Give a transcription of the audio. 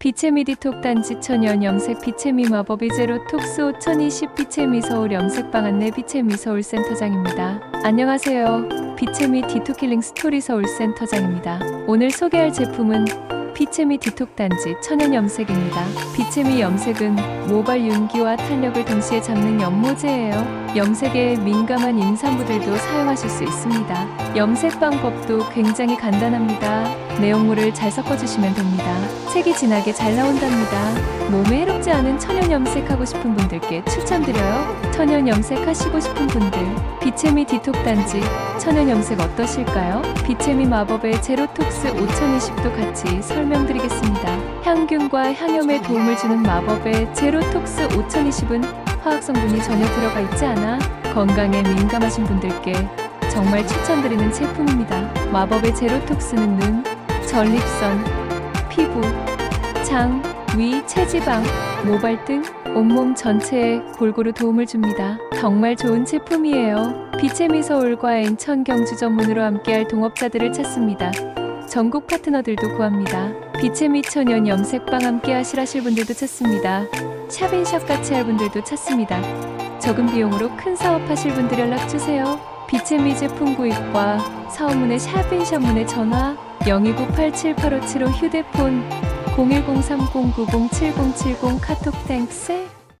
빛의 미디톡 단지 천연 염색 빛의 미 마법이 제로 톡스 5020 빛의 미 서울 염색방 안내 빛의 미 서울 센터장입니다. 안녕하세요. 빛의 미 디토킬링 스토리 서울 센터장입니다. 오늘 소개할 제품은 빛의 미 디톡 단지 천연 염색입니다. 빛의 미 염색은 모발 윤기와 탄력을 동시에 잡는 연모제예요. 염색에 민감한 임산부들도 사용하실 수 있습니다. 염색 방법도 굉장히 간단합니다. 내용물을 잘 섞어주시면 됩니다. 색이 진하게 잘 나온답니다. 몸에 해롭지 않은 천연 염색하고 싶은 분들께 추천드려요. 천연 염색하시고 싶은 분들, 비체미 디톡 단지 천연 염색 어떠실까요? 비체미 마법의 제로톡스 5020도 같이 설명드리겠습니다. 향균과 향염에 도움을 주는 마법의 제로톡스 5020은 화학 성분이 전혀 들어가 있지 않아 건강에 민감하신 분들께 정말 추천드리는 제품입니다. 마법의 제로톡스는 눈, 전립선, 피부, 장, 위, 체지방, 모발 등 온몸 전체에 골고루 도움을 줍니다. 정말 좋은 제품이에요. 빛의 미서울과 인천 경주 전문으로 함께할 동업자들을 찾습니다. 전국 파트너들도 구합니다. 빛의 미천연 염색방 함께 하실 분들도 찾습니다. 샵인샵 같이 할 분들도 찾습니다. 적은 비용으로 큰 사업 하실 분들 연락 주세요. 빛의 미 제품 구입과 사업문의 샵인샵문의 전화 029-878575 휴대폰 01030907070 카톡 땡스